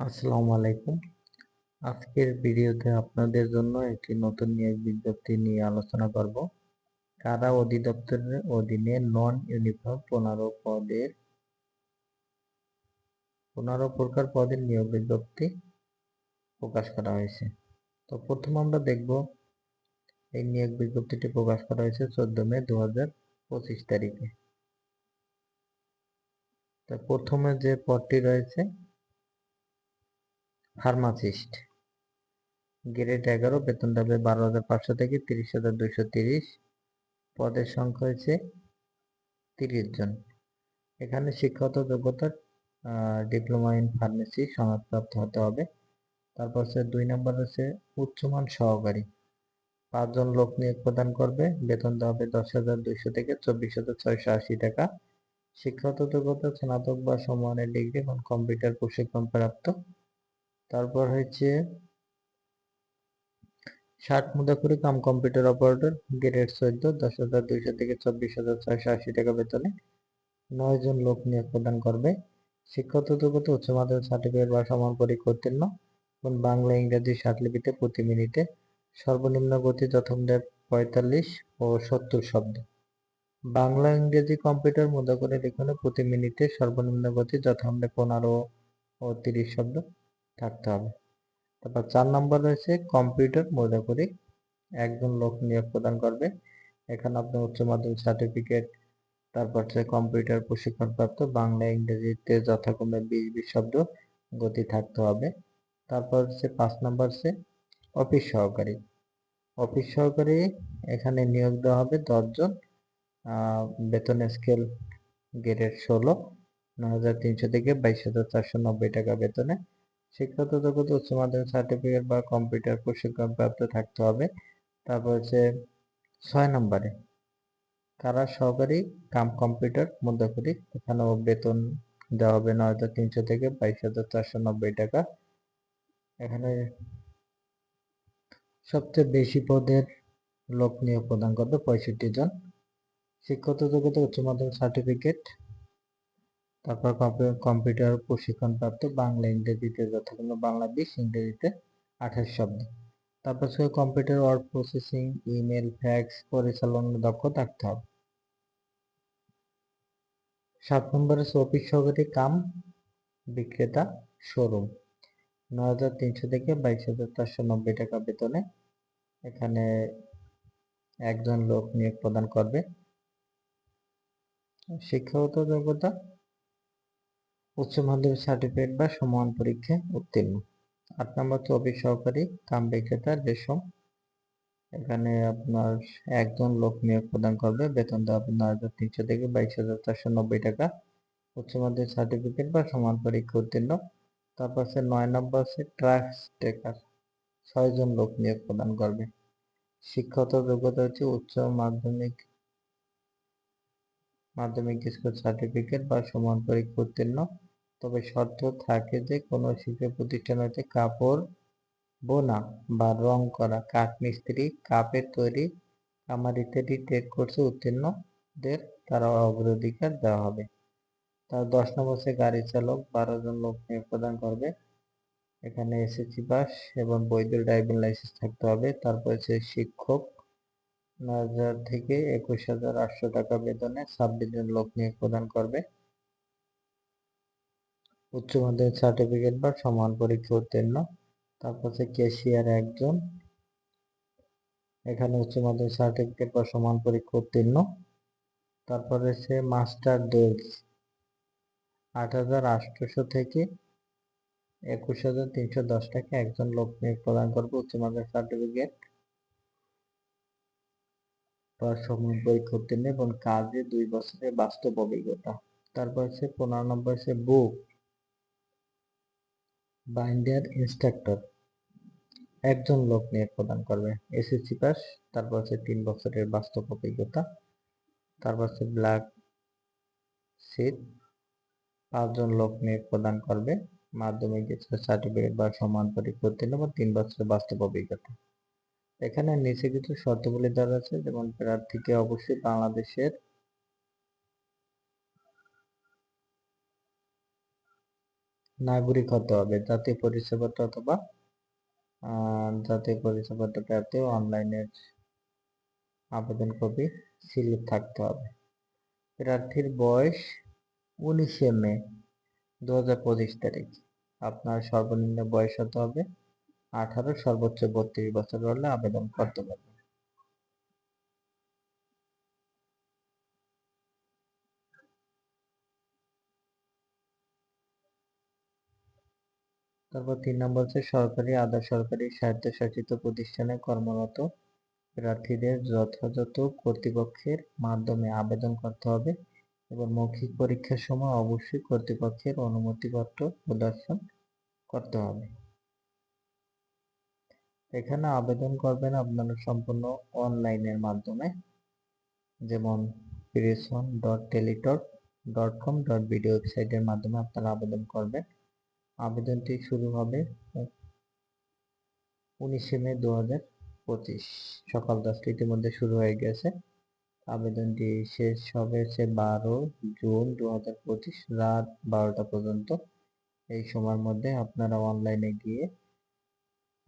আসসালামু আলাইকুম। আজকের ভিডিওতে আপনাদের জন্য একটি নতুন নিয়োগ বিজ্ঞপ্তি নিয়ে আলোচনা করব। কারা অধিদপ্তরের অধীনে নন ইউনিফর্ম পনেরো পদের, পনেরো প্রকার পদের নিয়োগ বিজ্ঞপ্তি প্রকাশ করা হয়েছে? তো প্রথম আমরা দেখব, এই নিয়োগ বিজ্ঞপ্তিটি প্রকাশ করা হয়েছে চোদ্দ মে দু হাজার পঁচিশ তারিখে। প্রথমে যে পদটি রয়েছে ফার্মাসিস্ট। গ্রেড এগারো, বেতন দেবে বারো হাজার পাঁচশো থেকে তিরিশ হাজার দুইশো তিরিশ। পদের সংখ্যা হয়েছে তিরিশ জন। এখানে শিক্ষাগত যোগ্যতার ডিপ্লোমা ইন ফার্মেসি, সনদপ্রাপ্ত হতে হবে। তারপর হচ্ছে দুই নম্বর হচ্ছে উচ্চমান সহকারী। পাঁচজন লোক নিয়োগ প্রদান করবে, বেতন দেওয়া হবে দশ হাজার দুইশো থেকে চব্বিশ হাজার ছয়শো আশি টাকা। শিক্ষাগত যোগ্যতা, স্নাতক বা সমানের ডিগ্রি এবং কম্পিউটার প্রশিক্ষণ প্রাপ্ত। তারপর হচ্ছে ষাট মুদা করে কাম কম্পিউটার অপারেটর গ্রেড চোদ্দ, দশ হাজার দুইশো থেকে চব্বিশ হাজার ছয়শো আশি টাকা বেতনে নয় জন লোক নিয়োগ প্রদান করবে। শিক্ষাগত যোগ্যতা, উচ্চ মাধ্যমিক সার্টিফিকেট বা সমান পরীক্ষা উত্তীর্ণ এবং বাংলা, ইংরেজি লিপিতে প্রতি মিনিটে সর্বনিম্ন গতি যথাক্রমে পঁয়তাল্লিশ ও সত্তর শব্দ। বাংলা, ইংরেজি কম্পিউটার মুদ্রা লিখনে প্রতি মিনিটে সর্বনিম্ন গতি যথাক্রমে পনেরো ও তিরিশ শব্দ। থাকতে হবে। তারপর চার নম্বর রয়েছে কম্পিউটার মজা করি একজন লোক নিয়োগ প্রদান করবে। এখানে আপনার উচ্চ মাধ্যমিক সার্টিফিকেট তারপর হচ্ছে কম্পিউটার প্রশিক্ষণপ্রাপ্ত, বাংলা, ইংরেজিতে যথাক্রমে বিশ বিশ শব্দ গতি থাকতে হবে। তারপর হচ্ছে পাঁচ নম্বর হচ্ছে অফিস সহকারী। অফিস সহকারী এখানে নিয়োগ দেওয়া হবে দশজন বেতন স্কেল গ্রেড ষোলো, নয় হাজার তিনশো থেকে বাইশ হাজার চারশো নব্বই টাকা বেতনে। শিক্ষাগত যোগ্যতা উচ্চ মাধ্যমিক সার্টিফিকেট বা কম্পিউটার প্রশিক্ষণ প্রাপ্ত থাকতে হবে। তারপর হচ্ছে ছয় নম্বরে কারা সহকারী কাম কম্পিউটার মধ্যকরি এখানেও বেতন দেওয়া হবে নয় হাজার তিনশো থেকে বাইশ হাজার চারশো নব্বই টাকা। এখানে সবচেয়ে বেশি পদের লোক নিয়োগ প্রদান করবে পঁয়ষট্টি জন। শিক্ষাগত যোগ্যতা উচ্চ মাধ্যমিক সার্টিফিকেট তারপর কম্পিউটার প্রশিক্ষণ প্রাপ্ত বাংলা, ইংরেজিতে যথাক্রমে বাংলা বিশ, ইংরেজিতে আঠাশ শব্দ। তারপর সে computer, word processing, email, fax পরিচালনার দক্ষ থাকতে হবে। সাত নম্বরে অফিস সহকারী কাম বিক্রেতা শোরুম। নয় হাজার তিনশো থেকে বাইশ হাজার চারশো নব্বই টাকা বেতনে এখানে একজন লোক নিয়োগ প্রদান করবে। শিক্ষাগত যোগ্যতা উচ্চ মাধ্যমিক সার্টিফিকেট বা সমান পরীক্ষায় উত্তীর্ণ। আট নম্বর চব্বিশ সহকারী কাম বিক্রেতা রেশম। এখানে আপনার একজন লোক নিয়োগ প্রদান করবে। বেতন দেওয়া হাজার তিনশো থেকে বাইশ হাজার চারশো নব্বই টাকা। উচ্চ মাধ্যমিক সার্টিফিকেট বা সমান পরীক্ষা উত্তীর্ণ। তারপর সে নয় নম্বর আছে ট্রাক্স টেকার ছয়জন লোক নিয়োগ প্রদান করবে। শিক্ষাগত যোগ্যতা হচ্ছে উচ্চ মাধ্যমিক মাধ্যমিক স্কুল সার্টিফিকেট বা সমান পরীক্ষা উত্তীর্ণ। তবে শর্ত থাকে যে কোনো শিক্ষা প্রতিষ্ঠান হতে কাপড় বোনা বা রং করা, কাঠ মিস্ত্রি, কাপের তৈরি আমার ইত্যাদি ট্রেড কোর্সে উত্তীর্ণদের তারা অগ্রাধিকার দেওয়া হবে। তার দশ নম্বর হচ্ছে গাড়ি চালক, বারো জন লোক নিয়োগ প্রদান করবে। এখানে এসএসসি পাস এবং বৈধ ড্রাইভিং লাইসেন্স থাকতে হবে। তারপর হচ্ছে শিক্ষক হাজার থেকে একুশ হাজার আটশো টাকা বেতনে ছাব্বিশ জন লোক নিয়োগ প্রদান করবে। উচ্চ মাধ্যমিক সার্টিফিকেট বা সমান পরীক্ষা উত্তীর্ণ। তারপর হচ্ছে ক্যাশিয়ার একজন। এখানে উচ্চ মাধ্যমিক সার্টিফিকেট বা সমান পরীক্ষা উত্তীর্ণ। তারপরে হচ্ছে মাস্টার ডোজ আট হাজার আটশোশো থেকে একুশ হাজার তিনশো দশ টাকা একজন লোক নিয়োগ প্রদান করবে উচ্চ মাধ্যমিক সার্টিফিকেট বা সমান পরীক্ষা উত্তীর্ণ এবং কাজে দুই বছরের বাস্তব অভিজ্ঞতা। তারপর হচ্ছে পনেরো নম্বর হচ্ছে বুক বাইন্ডার ইনস্ট্রাক্টর একজন লোক নিয়ে প্রদান করবে। এসএসসি পাস তারপর হচ্ছে তিন বছরের বাস্তব অভিজ্ঞতা, তারপর হচ্ছে ব্ল্যাক সিট পাঁচজন লোক নিয়ে প্রদান করবে। মাধ্যমিক সার্টিফিকেট বা সমান পরীক্ষা উত্তীর্ণ বা তিন বছরের বাস্তব অভিজ্ঞতা। এখানে নিচে কিছু শর্তাবলী দেওয়া আছে, যেমন প্রার্থীকে অবশ্যই বাংলাদেশের নাগরিক হতে হবে। জাতীয় পরিচয়পত্র অথবা জাতীয় পরিচয়পত্র প্রাপ্তি অনলাইনের আবেদন কপি স্লিপ থাকতে হবে। প্রার্থীর বয়স উনিশে মে দু হাজার পঁচিশ তারিখ। আপনার সর্বনিম্ন বয়স হতে হবে? আঠারো, সর্বোচ্চ বত্রিশ বছর হলে আবেদন করতে পারবেন। তারপর তিন নম্বর হচ্ছে সরকারি, আধা সরকারি স্বায়ত্তশাসিত প্রতিষ্ঠানে কর্মরত প্রার্থীদের যথাযথ কর্তৃপক্ষের মাধ্যমে আবেদন করতে হবে এবং মৌখিক পরীক্ষার সময় অবশ্যই কর্তৃপক্ষের অনুমতিপত্র প্রদর্শন করতে হবে। এখানে আবেদন করবেন আপনারা সম্পূর্ণ অনলাইনের মাধ্যমে, যেমন প্রেসন dot Teletalk dot com dot BD ওয়েবসাইটের মাধ্যমে আপনারা আবেদন করবেন। আবেদনটি শুরু হবে উনিশে মে দু হাজার পঁচিশ। সকাল দশটা ইতিমধ্যে শুরু হয়ে গেছে। আবেদনটি শেষ হবে হচ্ছে বারো জুন দু হাজার পঁচিশ, রাত বারোটা পর্যন্ত। এই সময়ের মধ্যে আপনারা অনলাইনে গিয়ে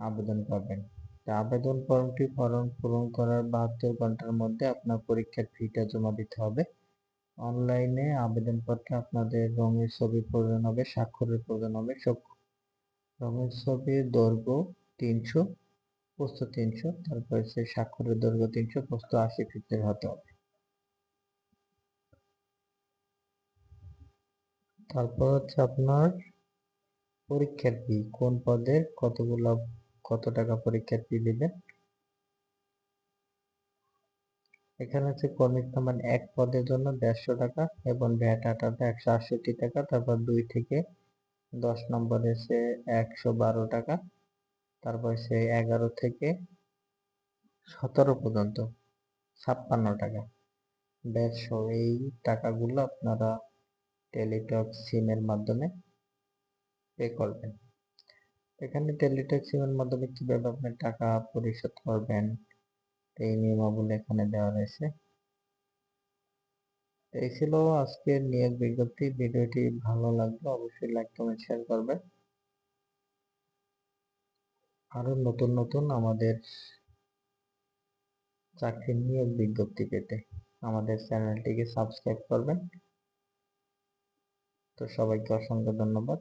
আবেদন করবেন। তা আবেদন ফর্মটি ফর্ম পূরণ করার বাহাত্তর ঘণ্টার মধ্যে আপনার পরীক্ষার ফিটা জমা দিতে হবে। অনলাইনে আবেদনপত্রে আপনাদের রঙের ছবি প্রয়োজন হবে, স্বাক্ষরের প্রয়োজন হবে। সব রঙের ছবির দৈর্ঘ্য তিনশো, প্রস্থ তিনশো, তারপর হচ্ছে স্বাক্ষরের দৈর্ঘ্য তিনশো, প্রস্থ আশি ফিটের হতে হবে। তারপর হচ্ছে আপনার পরীক্ষার ফি, কোন পদের কতগুলো, কত টাকা পরীক্ষার ফি দিবেন? এখানে হচ্ছে কর্মী নাম্বার এক পদের জন্য দেড়শো টাকা এবং ভ্যাট আটাতে একশো আটষট্টি টাকা, তারপর দুই থেকে দশ নম্বর এসে একশো বারো টাকা, তারপর সে এগারো থেকে সতেরো পর্যন্ত ছাপ্পান্ন টাকা। দেড়শো এই টাকাগুলো আপনারা টেলিটক সিমের মাধ্যমে পে করবেন। এখানে টেলিটক সিমের মাধ্যমে কীভাবে আপনি টাকা পরিশোধ করবেন? এই নিয়মাবলী এখানে দেওয়া রয়েছে। এই ছিল আজকের নিয়োগ বিজ্ঞপ্তি। ভিডিওটি ভালো লাগলে অবশ্যই লাইক, কমেন্ট শেয়ার করবেন। আরও নতুন নতুন আমাদের চাকরির নিয়োগ বিজ্ঞপ্তি পেতে আমাদের চ্যানেলটিকে সাবস্ক্রাইব করবেন। তো সবাইকে অসংখ্য ধন্যবাদ।